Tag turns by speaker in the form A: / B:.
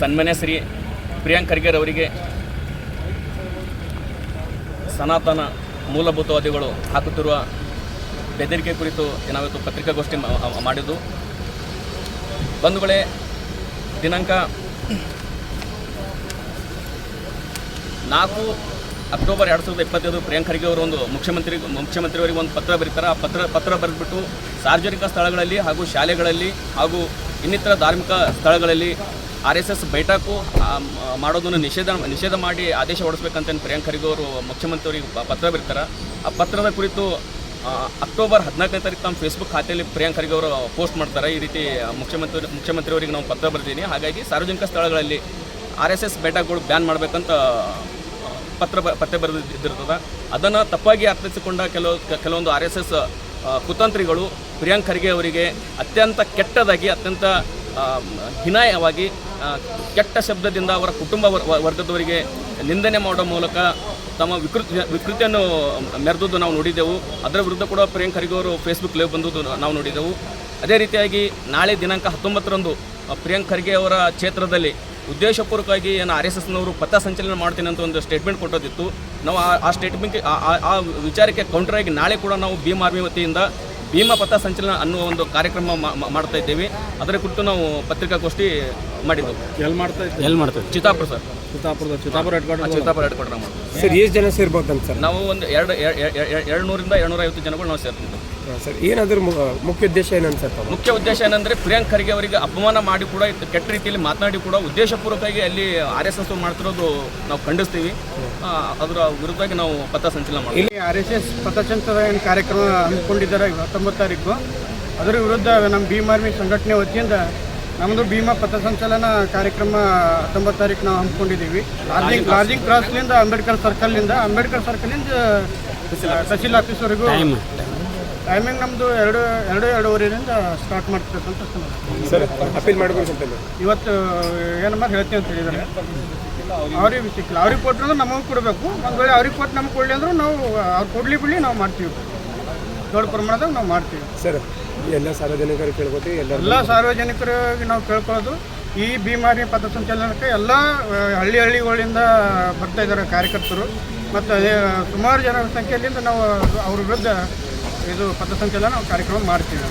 A: ಸನ್ಮಾನ್ಯ ಶ್ರೀ ಪ್ರಿಯಾಂಕ್ ಖರ್ಗೆರವರಿಗೆ ಸನಾತನ ಮೂಲಭೂತವಾದಿಗಳು ಹಾಕುತ್ತಿರುವ ಬೆದರಿಕೆ ಕುರಿತು ನಾವಿವತ್ತು ಪತ್ರಿಕಾಗೋಷ್ಠಿ ಮಾಡಿದ್ದು. ಬಂಧುಗಳೇ, ದಿನಾಂಕ ನಾಲ್ಕು ಅಕ್ಟೋಬರ್ ಎರಡು ಸಾವಿರದ ಇಪ್ಪತ್ತೈದು ಪ್ರಿಯಾಂಕ್ ಖರ್ಗೆ ಅವರು ಒಂದು ಮುಖ್ಯಮಂತ್ರಿ ಮುಖ್ಯಮಂತ್ರಿಯವರಿಗೆ ಒಂದು ಪತ್ರ ಬರೀತಾರೆ. ಆ ಪತ್ರ ಪತ್ರ ಬರೆದ್ಬಿಟ್ಟು ಸಾರ್ವಜನಿಕ ಸ್ಥಳಗಳಲ್ಲಿ ಹಾಗೂ ಶಾಲೆಗಳಲ್ಲಿ ಹಾಗೂ ಇನ್ನಿತರ ಧಾರ್ಮಿಕ ಸ್ಥಳಗಳಲ್ಲಿ ಆರ್ ಎಸ್ ಎಸ್ ಬೈಠಕು ಮಾಡೋದನ್ನು ನಿಷೇಧ ನಿಷೇಧ ಮಾಡಿ ಆದೇಶ ಹೊರಡಿಸ್ಬೇಕಂತ ಪ್ರಿಯಾಂಕ್ ಖರ್ಗೆ ಅವರು ಮುಖ್ಯಮಂತ್ರಿಯವರಿಗೆ ಪತ್ರ ಬರೀತಾರೆ ಆ ಪತ್ರದ ಕುರಿತು ಅಕ್ಟೋಬರ್ ಹದಿನಾಲ್ಕನೇ ತಾರೀಕು ತಮ್ಮ ಫೇಸ್ಬುಕ್ ಖಾತೆಯಲ್ಲಿ ಪ್ರಿಯಾಂಕ್ ಖರ್ಗೆ ಅವರು ಪೋಸ್ಟ್ ಮಾಡ್ತಾರೆ? ಈ ರೀತಿ ಮುಖ್ಯಮಂತ್ರಿ ಮುಖ್ಯಮಂತ್ರಿಯವರಿಗೆ ನಾವು ಪತ್ರ ಬರೆದೀನಿ. ಹಾಗಾಗಿ ಸಾರ್ವಜನಿಕ ಸ್ಥಳಗಳಲ್ಲಿ ಆರ್ ಎಸ್ ಎಸ್ ಬೇಟಾಗಳು ಬ್ಯಾನ್ ಮಾಡಬೇಕಂತ ಪತ್ರ ಪತ್ರ ಬರೆದಿದ್ದಿರ್ತದೆ. ಅದನ್ನು ತಪ್ಪಾಗಿ ಅರ್ಥೈಸಿಕೊಂಡ ಕೆಲವು ಕೆಲವೊಂದು ಆರ್ ಎಸ್ ಎಸ್ ಕುತಂತ್ರಿಗಳು ಪ್ರಿಯಾಂಕ್ ಖರ್ಗೆ ಅವರಿಗೆ ಅತ್ಯಂತ ಕೆಟ್ಟದಾಗಿ, ಅತ್ಯಂತ ಹಿನಾಯವಾಗಿ ಕೆಟ್ಟ ಶಬ್ದದಿಂದ ಅವರ ಕುಟುಂಬ ವರ್ಗದವರಿಗೆ ನಿಂದನೆ ಮಾಡೋ ಮೂಲಕ ತಮ್ಮ ವಿಕೃತಿ, ವಿಕೃತಿಯನ್ನು ಮೆರೆದುದು ನಾವು ನೋಡಿದ್ದೆವು. ಅದರ ವಿರುದ್ಧ ಕೂಡ ಪ್ರಿಯಾಂಕ್ ಖರ್ಗೆ ಅವರು ಫೇಸ್ಬುಕ್ ಲೈವ್ ಬಂದದ್ದು ನಾವು ನೋಡಿದ್ದೆವು. ಅದೇ ರೀತಿಯಾಗಿ ನಾಳೆ ದಿನಾಂಕ ಹತ್ತೊಂಬತ್ತರಂದು ಪ್ರಿಯಾಂಕ್ ಖರ್ಗೆ ಅವರ ಕ್ಷೇತ್ರದಲ್ಲಿ ಉದ್ದೇಶಪೂರ್ವಕವಾಗಿ ಏನು ಆರ್ ಎಸ್ ಎಸ್ನವರು ಪಥ ಸಂಚಲನ ಮಾಡ್ತೀನಿ ಅಂತ ಒಂದು ಸ್ಟೇಟ್ಮೆಂಟ್ ಕೊಟ್ಟೋದಿತ್ತು ನಾವು ಆ- ಸ್ಟೇಟ್ಮೆಂಟ್ ಆ- ವಿಚಾರಕ್ಕೆ ಕೌಂಟರ್ ಆಗಿ ನಾಳೆ ಕೂಡ ನಾವು ಭೀಮ್ ಆರ್ಮಿ ವತಿಯಿಂದ ಭೀಮ ಪಥ ಸಂಚಲನ ಅನ್ನುವ ಒಂದು ಕಾರ್ಯಕ್ರಮ ಮಾಡ್ತಾ ಇದ್ದೇವೆ. ಅದರ ಕುರಿತು ನಾವು ಪತ್ರಿಕಾಗೋಷ್ಠಿ ಮಾಡಿದ್ದೆವು
B: ಎಲ್ಲಿ ಮಾಡ್ತಾ ಇದ್ದೀವಿ
C: ಎಲ್ಲಿ ಮಾಡ್ತೇವೆ
A: ಚಿತ್ತಾಪುರ ಸರ್.
B: ಚಿತ್ತಾಪುರದ ಚಿತ್ತಾಪುರ
A: ಹೆಡ್ಕ್ವಾರ್ಟರ್ ಚಿತ್ತಾಪುರ ಹೆಡ್ಕ್ವಾರ್ಟರ್ ಮಾಡೋದು
D: ಸರ್ ಎಷ್ಟು ಜನ ಸೇರ್ಬೋದು ಸರ್?
A: ನಾವು ಒಂದು ಎರಡು ಎರಡು ನೂರಿಂದ ಎರಡುನೂರ ಐವತ್ತು ಜನಗಳು ನಾವು ಸೇರ್ತಿದ್ದೆವು.
D: ಸರ್ ಏನಾದರೂ ಮುಖ್ಯ ಉದ್ದೇಶ ಏನಂತ ಸರ್
A: ಮುಖ್ಯ ಉದ್ದೇಶ ಏನಂದ್ರೆ ಪ್ರಿಯಾಂಕ್ ಖರ್ಗೆ ಅವರಿಗೆ ಅಪಮಾನ ಮಾಡಿ ಕೂಡ ಕೆಟ್ಟ ರೀತಿಯಲ್ಲಿ ಮಾತನಾಡಿ ಕೂಡ ಉದ್ದೇಶಪೂರ್ವಕವಾಗಿ ಅಲ್ಲಿ ಆರ್ ಎಸ್ ಎಸ್ ಮಾಡ್ತಿರೋದು ನಾವು ಖಂಡಿಸ್ತೀವಿ. ಅದರ ವಿರುದ್ಧವಾಗಿ ನಾವು ಪಥ ಸಂಚಲನ ಮಾಡ್ತೀವಿ.
B: ಇಲ್ಲಿ ಆರ್ ಎಸ್ ಎಸ್ ಪಥಸಂಚಲನ ಏನು ಕಾರ್ಯಕ್ರಮ ಹಮ್ಮಿಕೊಂಡಿದ್ದಾರೆ ಹತ್ತೊಂಬತ್ತು ತಾರೀಕು. ಅದರ ವಿರುದ್ಧ ನಮ್ಮ ಭೀಮ್ ಆರ್ಮಿ ಸಂಘಟನೆ ವತಿಯಿಂದ ನಮ್ಮದು ಭೀಮಾ ಪಥಸಂಚಲನ ಕಾರ್ಯಕ್ರಮ ಹತ್ತೊಂಬತ್ತು ತಾರೀಕು ನಾವು ಹಮ್ಮಿಕೊಂಡಿದ್ದೀವಿ. ಲಾರ್ಜಿಂಗ್ ಲಾರ್ಜಿಂಗ್ ಕ್ರಾಸ್ನಿಂದ ಅಂಬೇಡ್ಕರ್ ಸರ್ಕಲ್ನಿಂದ ಅಂಬೇಡ್ಕರ್ ಸರ್ಕಲ್ನಿಂದ ತಹಸೀಲ್ ಆಫೀಸ್ವರೆಗೂ ಟೈಮಿಂಗ್ ನಮ್ಮದು ಎರಡು ಎರಡು ಎರಡೂವರೆಯಿಂದ ಸ್ಟಾರ್ಟ್ ಮಾಡ್ತಕ್ಕಂಥ.
D: ಸರ್ ಅಪೀಲ್ ಮಾಡಬೇಕು
B: ಇವತ್ತು ಏನಮ್ಮ ಹೇಳ್ತೀನಿ ಅಂತ ಹೇಳಿದ್ದಾರೆ ಅವ್ರಿಗೆ ಸಿಕ್ಕಿಲ್ಲ. ಅವ್ರಿಗೆ ಕೊಟ್ಟರು ಅಂದ್ರೆ ನಮಗೆ ಕೊಡಬೇಕು. ಒಂದು ವೇಳೆ ಅವ್ರಿಗೆ ಕೊಟ್ಟು ನಮ್ಗೆ ಕೊಡಲಿ ಅಂದ್ರೆ ನಾವು ಅವ್ರು ಕೊಡಲಿ ಬಿಡಲಿ ನಾವು ಮಾಡ್ತೀವಿ. ದೊಡ್ಡ ಪ್ರಮಾಣದಾಗ ನಾವು ಮಾಡ್ತೀವಿ.
D: ಸರ್ ಎಲ್ಲ ಸಾರ್ವಜನಿಕರು ಕೇಳ್ಕೊತೀವಿ ಎಲ್ಲ
B: ಸಾರ್ವಜನಿಕರಿಗೆ ನಾವು ಕೇಳ್ಕೊಳ್ಳೋದು. ಈ ಭೀಮಾರಿ ಪಥಸಂಚಲನಕ್ಕೆ ಎಲ್ಲ ಹಳ್ಳಿ ಹಳ್ಳಿಗಳಿಂದ ಬರ್ತಾ ಇದ್ದಾರೆ ಕಾರ್ಯಕರ್ತರು. ಮತ್ತು ಅದೇ ಸುಮಾರು ಜನರ ಸಂಖ್ಯೆಯಿಂದ ನಾವು ಅವ್ರ ವಿರುದ್ಧ ಇದು ಪಥಸಂಚಲನ ಕಾರ್ಯಕ್ರಮ ಮಾಡ್ತೀವಿ